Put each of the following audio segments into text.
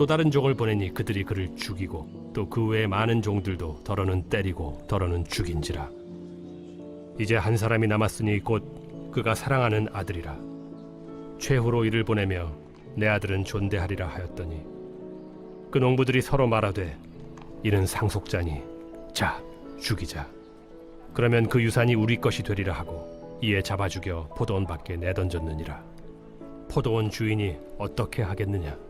또 다른 종을 보내니 그들이 그를 죽이고 또 그 외에 많은 종들도 더러는 때리고 더러는 죽인지라. 이제 한 사람이 남았으니 곧 그가 사랑하는 아들이라. 최후로 이를 보내며 내 아들은 존대하리라 하였더니 그 농부들이 서로 말하되 이는 상속자니 자 죽이자. 그러면 그 유산이 우리 것이 되리라 하고 이에 잡아 죽여 포도원 밖에 내던졌느니라. 포도원 주인이 어떻게 하겠느냐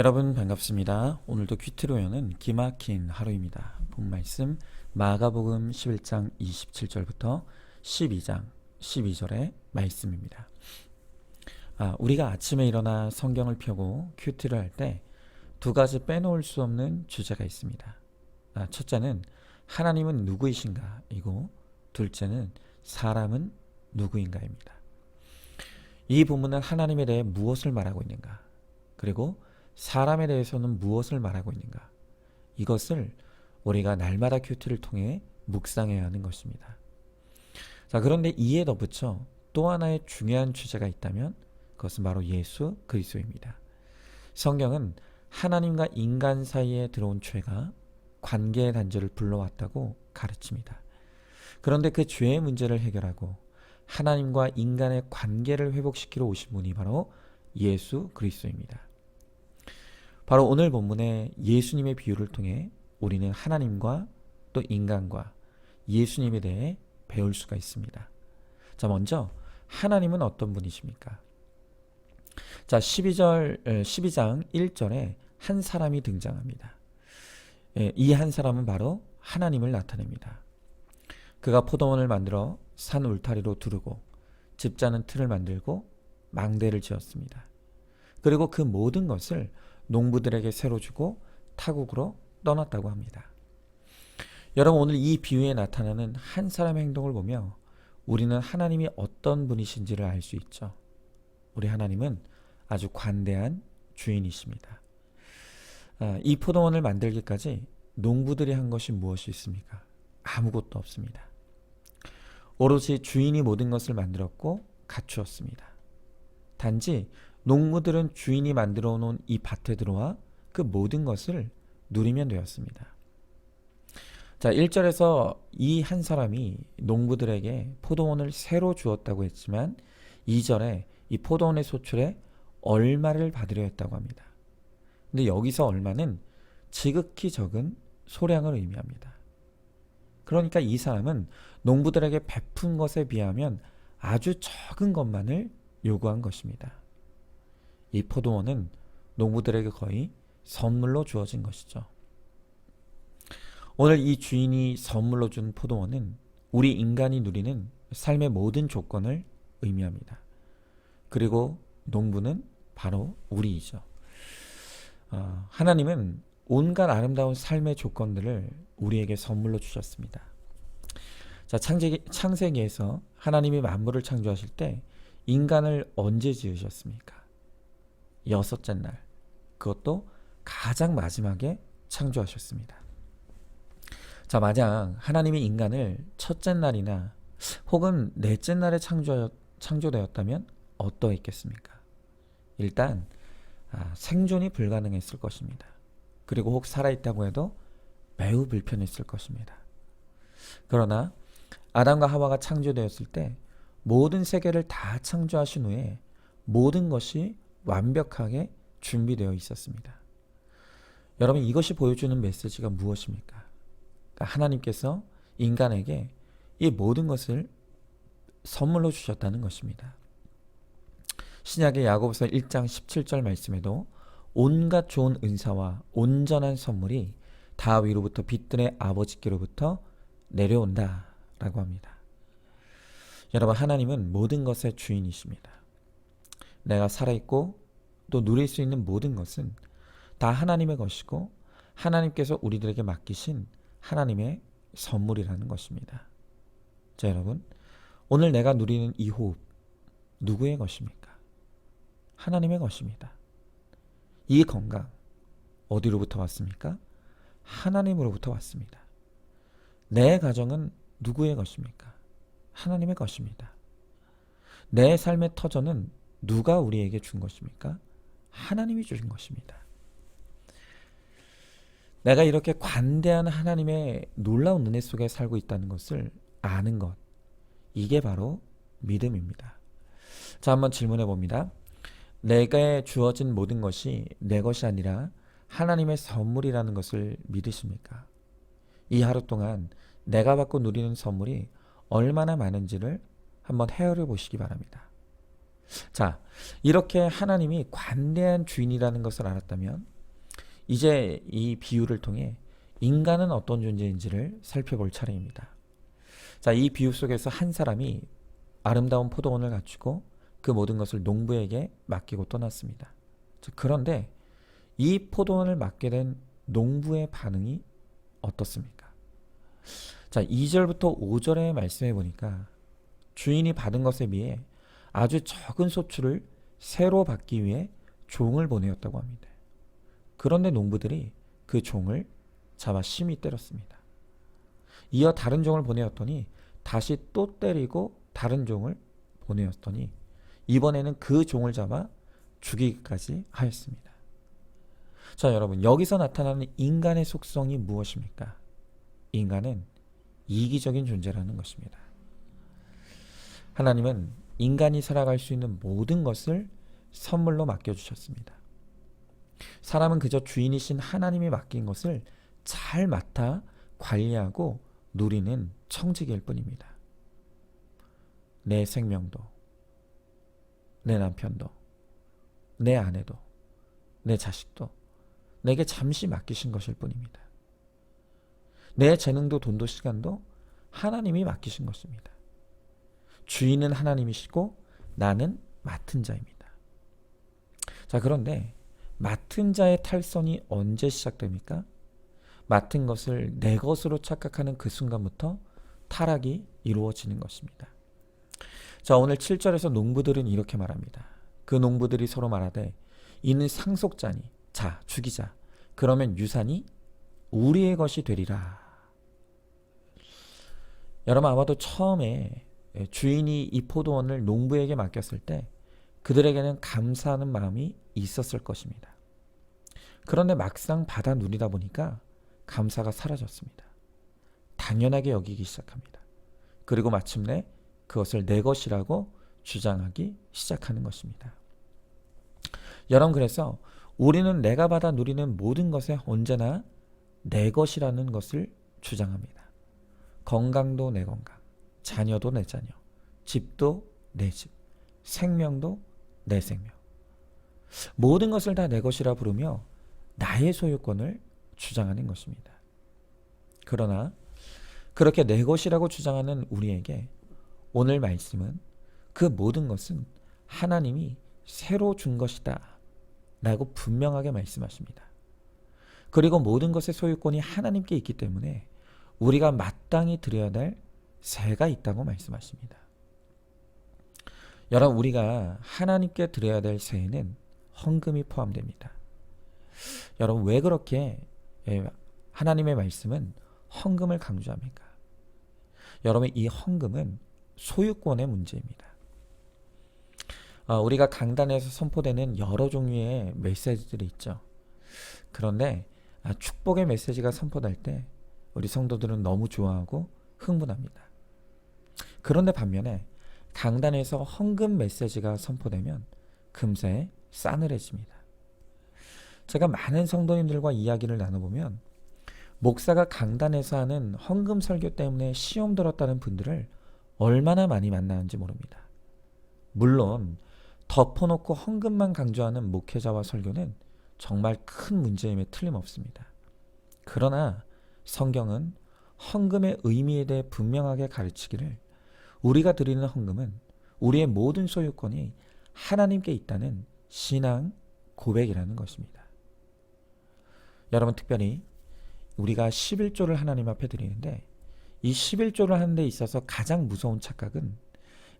여러분 반갑습니다. 오늘도 퀴트로 여는 기막힌 하루입니다. 본 말씀 마가복음 11장 27절부터 12장 12절의 말씀입니다. 아, 우리가 아침에 일어나 성경을 펴고 큐티를 할 때 두 가지 빼놓을 수 없는 주제가 있습니다. 아, 첫째는 하나님은 누구이신가? 이고 둘째는 사람은 누구인가입니다. 이 본문은 하나님에 대해 무엇을 말하고 있는가? 그리고 사람에 대해서는 무엇을 말하고 있는가? 이것을 우리가 날마다 큐티를 통해 묵상해야 하는 것입니다. 자, 그런데 이에 덧붙여 또 하나의 중요한 주제가 있다면 그것은 바로 예수 그리스도입니다. 성경은 하나님과 인간 사이에 들어온 죄가 관계의 단절을 불러왔다고 가르칩니다. 그런데 그 죄의 문제를 해결하고 하나님과 인간의 관계를 회복시키러 오신 분이 바로 예수 그리스도입니다. 바로 오늘 본문의 예수님의 비유를 통해 우리는 하나님과 또 인간과 예수님에 대해 배울 수가 있습니다. 자, 먼저 하나님은 어떤 분이십니까? 자, 12절 12장 1절에 한 사람이 등장합니다. 예, 이한 사람은 바로 하나님을 나타냅니다. 그가 포도원을 만들어 산 울타리로 두르고 집 짜는 틀을 만들고 망대를 지었습니다. 그리고 그 모든 것을 농부들에게 새로 주고 타국으로 떠났다고 합니다. 여러분 오늘 이 비유에 나타나는 한 사람의 행동을 보며 우리는 하나님이 어떤 분이신지를 알 수 있죠. 우리 하나님은 아주 관대한 주인이십니다. 아, 이 포도원을 만들기까지 농부들이 한 것이 무엇이 있습니까? 아무것도 없습니다. 오로지 주인이 모든 것을 만들었고 갖추었습니다. 단지 농부들은 주인이 만들어 놓은 이 밭에 들어와 그 모든 것을 누리면 되었습니다. 자, 1절에서 이 한 사람이 농부들에게 포도원을 새로 주었다고 했지만 2절에 이 포도원의 소출에 얼마를 받으려 했다고 합니다. 근데 여기서 얼마는 지극히 적은 소량을 의미합니다. 그러니까 이 사람은 농부들에게 베푼 것에 비하면 아주 적은 것만을 요구한 것입니다. 이 포도원은 농부들에게 거의 선물로 주어진 것이죠. 오늘 이 주인이 선물로 준 포도원은 우리 인간이 누리는 삶의 모든 조건을 의미합니다. 그리고 농부는 바로 우리이죠. 어, 하나님은 온갖 아름다운 삶의 조건들을 우리에게 선물로 주셨습니다. 자, 창세기, 창세기에서 하나님이 만물을 창조하실 때 인간을 언제 지으셨습니까? 여섯째 날. 그것도 가장 마지막에 창조하셨습니다. 자, 만약 하나님이 인간을 첫째 날이나 혹은 넷째 날에 창조, 창조되었다면 어떠했겠습니까? 일단 아, 생존이 불가능했을 것입니다. 그리고 혹 살아있다고 해도 매우 불편했을 것입니다. 그러나 아담과 하와가 창조되었을 때 모든 세계를 다 창조하신 후에 모든 것이 완벽하게 준비되어 있었습니다. 여러분 이것이 보여주는 메시지가 무엇입니까? 그러니까 하나님께서 인간에게 이 모든 것을 선물로 주셨다는 것입니다. 신약의 야고보서 1장 17절 말씀에도 온갖 좋은 은사와 온전한 선물이 다 위로부터 빛들의 아버지께로부터 내려온다라고 합니다. 여러분 하나님은 모든 것의 주인이십니다. 내가 살아있고 또 누릴 수 있는 모든 것은 다 하나님의 것이고 하나님께서 우리들에게 맡기신 하나님의 선물이라는 것입니다. 자 여러분 오늘 내가 누리는 이 호흡 누구의 것입니까? 하나님의 것입니다. 이 건강 어디로부터 왔습니까? 하나님으로부터 왔습니다. 내 가정은 누구의 것입니까? 하나님의 것입니다. 내 삶의 터전은 누가 우리에게 준 것입니까? 하나님이 주신 것입니다. 내가 이렇게 관대한 하나님의 놀라운 은혜 속에 살고 있다는 것을 아는 것. 이게 바로 믿음입니다. 자, 한번 질문해 봅니다. 내게 주어진 모든 것이 내 것이 아니라 하나님의 선물이라는 것을 믿으십니까? 이 하루 동안 내가 받고 누리는 선물이 얼마나 많은지를 한번 헤아려 보시기 바랍니다. 자, 이렇게 하나님이 관대한 주인이라는 것을 알았다면 이제 이 비유를 통해 인간은 어떤 존재인지를 살펴볼 차례입니다. 자, 이 비유 속에서 한 사람이 아름다운 포도원을 갖추고 그 모든 것을 농부에게 맡기고 떠났습니다. 자, 그런데 이 포도원을 맡게 된 농부의 반응이 어떻습니까? 자, 2절부터 5절에 말씀해 보니까 주인이 받은 것에 비해 아주 적은 소출을 새로 받기 위해 종을 보내었다고 합니다. 그런데 농부들이 그 종을 잡아 심히 때렸습니다. 이어 다른 종을 보내었더니 다시 또 때리고 다른 종을 보내었더니 이번에는 그 종을 잡아 죽이기까지 하였습니다. 자, 여러분, 여기서 나타나는 인간의 속성이 무엇입니까? 인간은 이기적인 존재라는 것입니다. 하나님은 인간이 살아갈 수 있는 모든 것을 선물로 맡겨주셨습니다. 사람은 그저 주인이신 하나님이 맡긴 것을 잘 맡아 관리하고 누리는 청지기일 뿐입니다. 내 생명도, 내 남편도, 내 아내도, 내 자식도 내게 잠시 맡기신 것일 뿐입니다. 내 재능도 돈도 시간도 하나님이 맡기신 것입니다. 주인은 하나님이시고 나는 맡은 자입니다. 자, 그런데 맡은 자의 탈선이 언제 시작됩니까? 맡은 것을 내 것으로 착각하는 그 순간부터 타락이 이루어지는 것입니다. 자, 오늘 7절에서 농부들은 이렇게 말합니다. 그 농부들이 서로 말하되 이는 상속자니 자 죽이자 그러면 유산이 우리의 것이 되리라. 여러분 아마도 처음에 주인이 이 포도원을 농부에게 맡겼을 때 그들에게는 감사하는 마음이 있었을 것입니다. 그런데 막상 받아 누리다 보니까 감사가 사라졌습니다. 당연하게 여기기 시작합니다. 그리고 마침내 그것을 내 것이라고 주장하기 시작하는 것입니다. 여러분 그래서 우리는 내가 받아 누리는 모든 것에 언제나 내 것이라는 것을 주장합니다. 건강도 내 건강, 자녀도 내 자녀, 집도 내 집, 생명도 내 생명. 모든 것을 다 내 것이라 부르며 나의 소유권을 주장하는 것입니다. 그러나 그렇게 내 것이라고 주장하는 우리에게 오늘 말씀은 그 모든 것은 하나님이 새로 준 것이다. 라고 분명하게 말씀하십니다. 그리고 모든 것의 소유권이 하나님께 있기 때문에 우리가 마땅히 드려야 될 세가 있다고 말씀하십니다. 여러분, 우리가 하나님께 드려야 될 세에는 헌금이 포함됩니다. 여러분, 왜 그렇게 예, 하나님의 말씀은 헌금을 강조합니까? 여러분, 이 헌금은 소유권의 문제입니다. 어, 우리가 강단에서 선포되는 여러 종류의 메시지들이 있죠. 그런데 아, 축복의 메시지가 선포될 때 우리 성도들은 너무 좋아하고 흥분합니다. 그런데 반면에 강단에서 헌금 메시지가 선포되면 금세 싸늘해집니다. 제가 많은 성도님들과 이야기를 나눠보면 목사가 강단에서 하는 헌금 설교 때문에 시험 들었다는 분들을 얼마나 많이 만나는지 모릅니다. 물론 덮어놓고 헌금만 강조하는 목회자와 설교는 정말 큰 문제임에 틀림없습니다. 그러나 성경은 헌금의 의미에 대해 분명하게 가르치기를 우리가 드리는 헌금은 우리의 모든 소유권이 하나님께 있다는 신앙 고백이라는 것입니다. 여러분 특별히 우리가 11조를 하나님 앞에 드리는데 이 11조를 하는 데 있어서 가장 무서운 착각은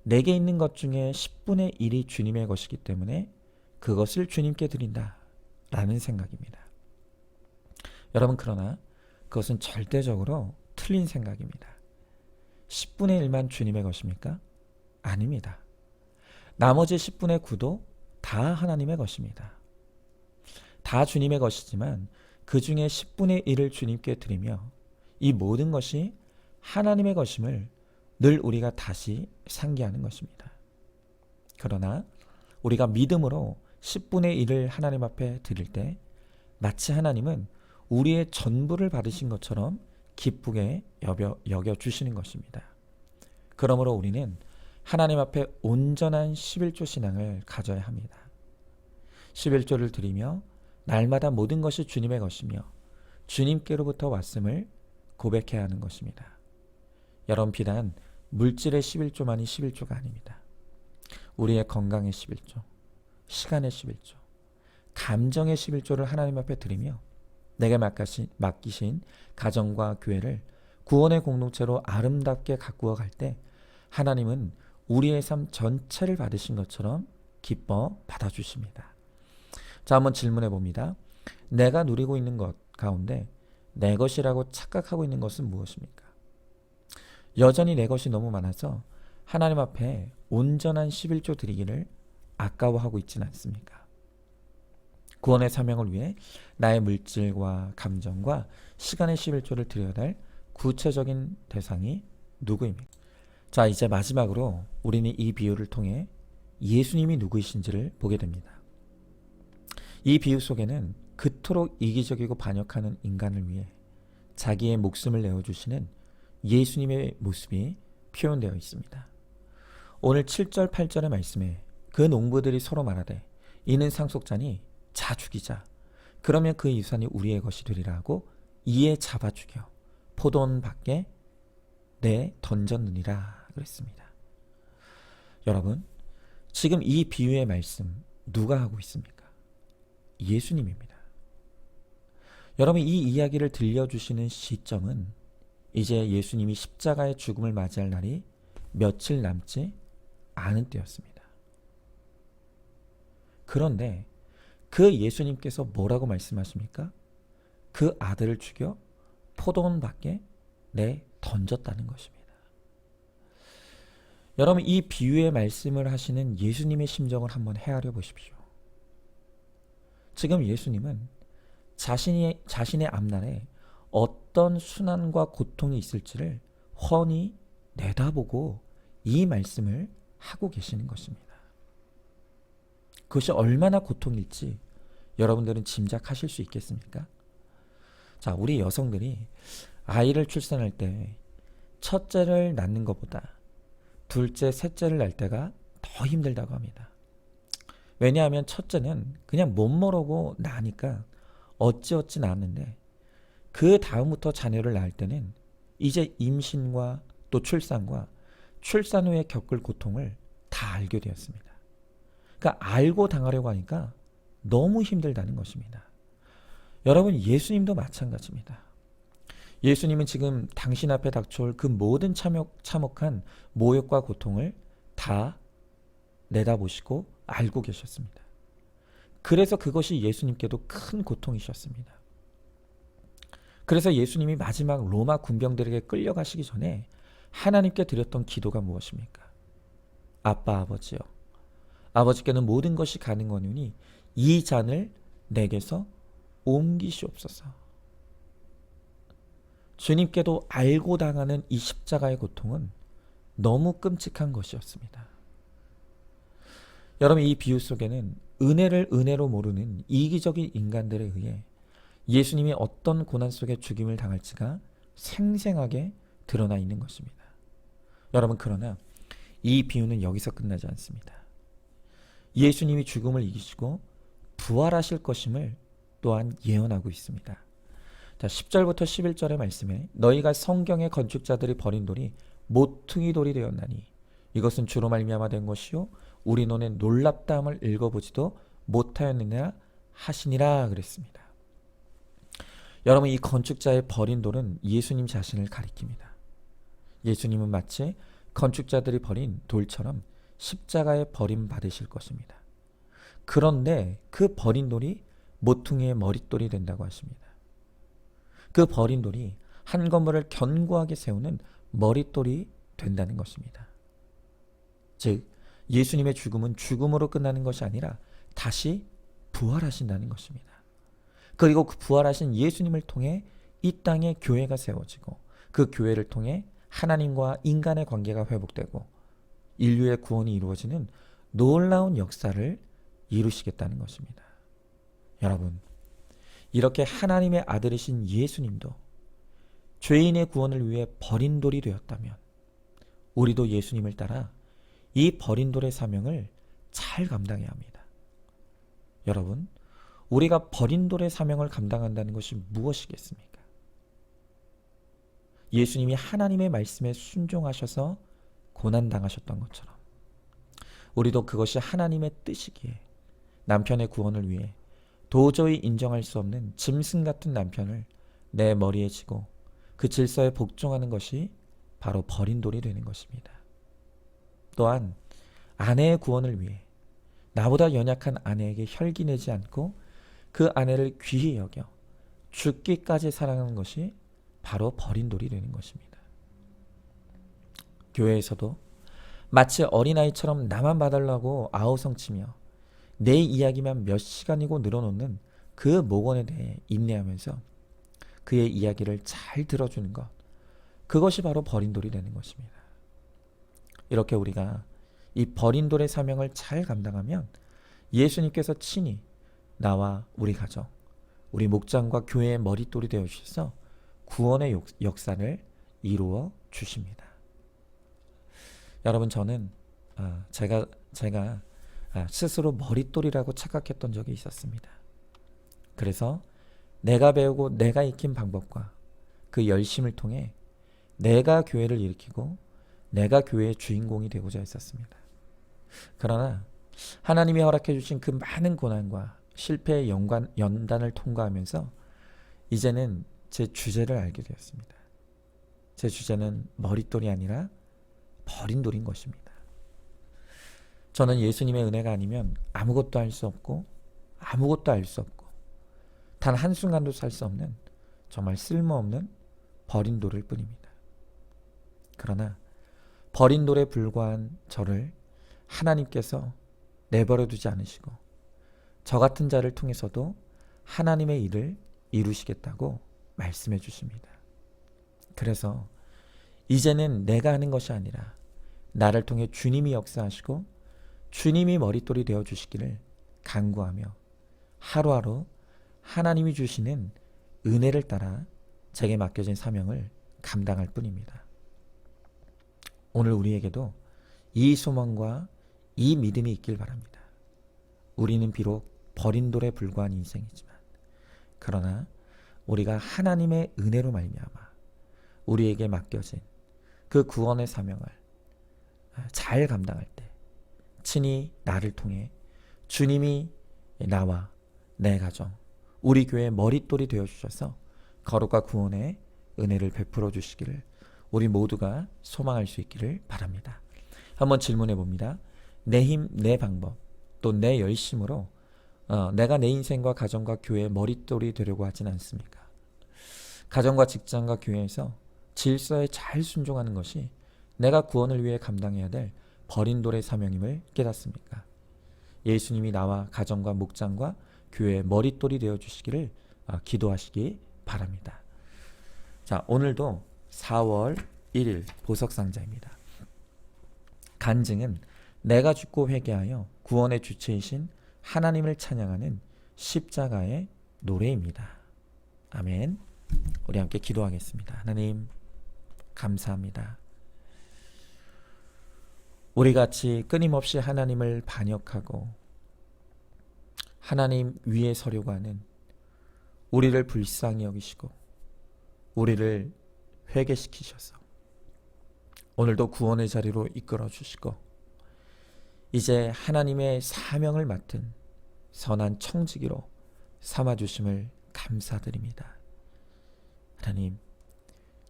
내게 있는 것 중에 10분의 1이 주님의 것이기 때문에 그것을 주님께 드린다 라는 생각입니다. 여러분 그러나 그것은 절대적으로 틀린 생각입니다. 10분의 1만 주님의 것입니까? 아닙니다. 나머지 10분의 9도 다 하나님의 것입니다. 다 주님의 것이지만 그 중에 10분의 1을 주님께 드리며 이 모든 것이 하나님의 것임을 늘 우리가 다시 상기하는 것입니다. 그러나 우리가 믿음으로 10분의 1을 하나님 앞에 드릴 때 마치 하나님은 우리의 전부를 받으신 것처럼 기쁘게 여겨, 주시는 것입니다. 그러므로 우리는 하나님 앞에 온전한 11조 신앙을 가져야 합니다. 11조를 드리며 날마다 모든 것이 주님의 것이며 주님께로부터 왔음을 고백해야 하는 것입니다. 여러분 비단 물질의 11조만이 11조가 아닙니다. 우리의 건강의 11조, 시간의 11조, 감정의 11조를 하나님 앞에 드리며 내게 맡기신, 맡기신 가정과 교회를 구원의 공동체로 아름답게 가꾸어 갈 때 하나님은 우리의 삶 전체를 받으신 것처럼 기뻐 받아주십니다. 자, 한번 질문해 봅니다. 내가 누리고 있는 것 가운데 내 것이라고 착각하고 있는 것은 무엇입니까? 여전히 내 것이 너무 많아서 하나님 앞에 온전한 11조 드리기를 아까워하고 있지는 않습니까? 구원의 사명을 위해 나의 물질과 감정과 시간의 11조를 드려야 할 구체적인 대상이 누구입니까? 자, 이제 마지막으로 우리는 이 비유를 통해 예수님이 누구이신지를 보게 됩니다. 이 비유 속에는 그토록 이기적이고 반역하는 인간을 위해 자기의 목숨을 내어주시는 예수님의 모습이 표현되어 있습니다. 오늘 7절, 8절의 말씀에 그 농부들이 서로 말하되 이는 상속자니 자 죽이자. 그러면 그 유산이 우리의 것이 되리라 하고 이에 잡아 죽여 포도원 밖에 내 던졌느니라 그랬습니다. 여러분, 지금 이 비유의 말씀 누가 하고 있습니까? 예수님입니다. 여러분 이 이야기를 들려주시는 시점은 이제 예수님이 십자가의 죽음을 맞이할 날이 며칠 남지 않은 때였습니다. 그런데 그 예수님께서 뭐라고 말씀하십니까? 그 아들을 죽여 포도원 밖에 내 던졌다는 것입니다. 여러분 이 비유의 말씀을 하시는 예수님의 심정을 한번 헤아려 보십시오. 지금 예수님은 자신의 자신의 앞날에 어떤 순환과 고통이 있을지를 훤히 내다보고 이 말씀을 하고 계시는 것입니다. 그것이 얼마나 고통일지 여러분들은 짐작하실 수 있겠습니까? 자, 우리 여성들이 아이를 출산할 때 첫째를 낳는 것보다 둘째, 셋째를 낳을 때가 더 힘들다고 합니다. 왜냐하면 첫째는 그냥 못 모르고 나니까 어찌어찌 낳았는데 그 다음부터 자녀를 낳을 때는 이제 임신과 또 출산과 출산 후에 겪을 고통을 다 알게 되었습니다. 그러니까 알고 당하려고 하니까 너무 힘들다는 것입니다. 여러분 예수님도 마찬가지입니다. 예수님은 지금 당신 앞에 닥쳐올 그 모든 참혹, 참혹한 모욕과 고통을 다 내다보시고 알고 계셨습니다. 그래서 그것이 예수님께도 큰 고통이셨습니다. 그래서 예수님이 마지막 로마 군병들에게 끌려가시기 전에 하나님께 드렸던 기도가 무엇입니까? 아빠 아버지요. 아버지께는 모든 것이 가능하노니 이 잔을 내게서 옮기시옵소서. 주님께도 알고 당하는 이 십자가의 고통은 너무 끔찍한 것이었습니다. 여러분 이 비유 속에는 은혜를 은혜로 모르는 이기적인 인간들에 의해 예수님이 어떤 고난 속에 죽임을 당할지가 생생하게 드러나 있는 것입니다. 여러분 그러나 이 비유는 여기서 끝나지 않습니다. 예수님이 죽음을 이기시고 부활하실 것임을 또한 예언하고 있습니다. 자, 10절부터 11절의 말씀에 너희가 성경의 건축자들이 버린 돌이 모퉁이 돌이 되었나니 이것은 주로 말미암아 된 것이요 우리 눈에 놀랍다함을 읽어보지도 못하였느냐 하시니라 그랬습니다. 여러분 이 건축자의 버린 돌은 예수님 자신을 가리킵니다. 예수님은 마치 건축자들이 버린 돌처럼 십자가에 버림 받으실 것입니다. 그런데 그 버린 돌이 모퉁이의 머릿돌이 된다고 하십니다. 그 버린 돌이 한 건물을 견고하게 세우는 머릿돌이 된다는 것입니다. 즉 예수님의 죽음은 죽음으로 끝나는 것이 아니라 다시 부활하신다는 것입니다. 그리고 그 부활하신 예수님을 통해 이 땅에 교회가 세워지고 그 교회를 통해 하나님과 인간의 관계가 회복되고 인류의 구원이 이루어지는 놀라운 역사를 이루시겠다는 것입니다. 여러분, 이렇게 하나님의 아들이신 예수님도 죄인의 구원을 위해 버린 돌이 되었다면 우리도 예수님을 따라 이 버린 돌의 사명을 잘 감당해야 합니다. 여러분, 우리가 버린 돌의 사명을 감당한다는 것이 무엇이겠습니까? 예수님이 하나님의 말씀에 순종하셔서 고난당하셨던 것처럼 우리도 그것이 하나님의 뜻이기에 남편의 구원을 위해 도저히 인정할 수 없는 짐승 같은 남편을 내 머리에 지고 그 질서에 복종하는 것이 바로 버린 돌이 되는 것입니다. 또한 아내의 구원을 위해 나보다 연약한 아내에게 혈기 내지 않고 그 아내를 귀히 여겨 죽기까지 사랑하는 것이 바로 버린 돌이 되는 것입니다. 교회에서도 마치 어린아이처럼 나만 봐달라고 아우성치며 내 이야기만 몇 시간이고 늘어놓는 그 목원에 대해 인내하면서 그의 이야기를 잘 들어주는 것 그것이 바로 버린 돌이 되는 것입니다. 이렇게 우리가 이 버린 돌의 사명을 잘 감당하면 예수님께서 친히 나와 우리 가정, 우리 목장과 교회의 머릿돌이 되어 주셔서 구원의 역- 역사를 이루어 주십니다. 여러분 저는 아, 제가 제가 아, 스스로 머릿돌이라고 착각했던 적이 있었습니다. 그래서 내가 배우고 내가 익힌 방법과 그 열심을 통해 내가 교회를 일으키고 내가 교회의 주인공이 되고자 했었습니다. 그러나 하나님이 허락해 주신 그 많은 고난과 실패의 연관, 연단을 통과하면서 이제는 제 주제를 알게 되었습니다. 제 주제는 머릿돌이 아니라 버린 돌인 것입니다. 저는 예수님의 은혜가 아니면 아무것도 할 수 없고 아무것도 알 수 없고 단 한순간도 살 수 없는 정말 쓸모없는 버린 돌일 뿐입니다. 그러나 버린 돌에 불과한 저를 하나님께서 내버려 두지 않으시고 저 같은 자를 통해서도 하나님의 일을 이루시겠다고 말씀해 주십니다. 그래서 이제는 내가 하는 것이 아니라 나를 통해 주님이 역사하시고 주님이 머릿돌이 되어 주시기를 간구하며 하루하루 하나님이 주시는 은혜를 따라 제게 맡겨진 사명을 감당할 뿐입니다. 오늘 우리에게도 이 소망과 이 믿음이 있길 바랍니다. 우리는 비록 버린 돌에 불과한 인생이지만 그러나 우리가 하나님의 은혜로 말미암아 우리에게 맡겨진 그 구원의 사명을 잘 감당할 때 친히 나를 통해 주님이 나와 내 가정 우리 교회 머릿돌이 되어 주셔서 거룩과 구원의 은혜를 베풀어 주시기를 우리 모두가 소망할 수 있기를 바랍니다. 한번 질문해 봅니다. 내 힘, 내 방법, 또 내 열심으로 어, 내가 내 인생과 가정과 교회의 머릿돌이 되려고 하진 않습니까? 가정과 직장과 교회에서 질서에 잘 순종하는 것이 내가 구원을 위해 감당해야 될 버린 돌의 사명임을 깨닫습니까? 예수님이 나와 가정과 목장과 교회의 머릿돌이 되어 주시기를 아, 기도하시기 바랍니다. 자, 오늘도 4월 1일 보석상자입니다. 간증은 내가 죽고 회개하여 구원의 주체이신 하나님을 찬양하는 십자가의 노래입니다. 아멘. 우리 함께 기도하겠습니다. 하나님, 감사합니다. 우리 같이 끊임없이 하나님을 반역하고 하나님 위에 서려고 하는 우리를 불쌍히 여기시고 우리를 회개시키셔서 오늘도 구원의 자리로 이끌어 주시고 이제 하나님의 사명을 맡은 선한 청지기로 삼아 주심을 감사드립니다. 하나님,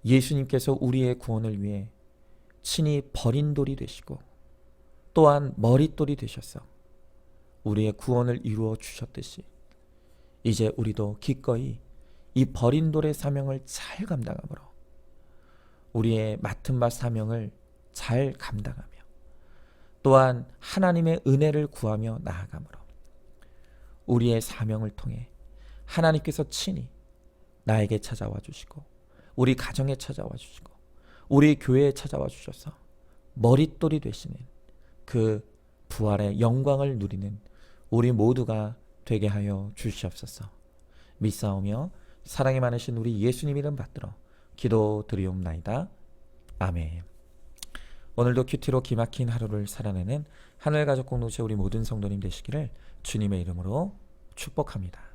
예수님께서 우리의 구원을 위해 친히 버린 돌이 되시고 또한 머릿돌이 되셔서 우리의 구원을 이루어 주셨듯이. 이제 우리도 기꺼이 이 버린 돌의 사명을 잘 감당함으로 우리의 맡은 바 사명을 잘 감당하며 또한 하나님의 은혜를 구하며 나아가므로 우리의 사명을 통해 하나님께서 친히 나에게 찾아와 주시고 우리 가정에 찾아와 주시고 우리 교회에 찾아와 주셔서 머릿돌이 되시는 그 부활의 영광을 누리는 우리 모두가 되게 하여 주시옵소서. 믿사오며 사랑이 많으신 우리 예수님 이름 받들어 기도 드리옵나이다. 아멘. 오늘도 큐티로 기막힌 하루를 살아내는 하늘가족 공동체 우리 모든 성도님 되시기를 주님의 이름으로 축복합니다.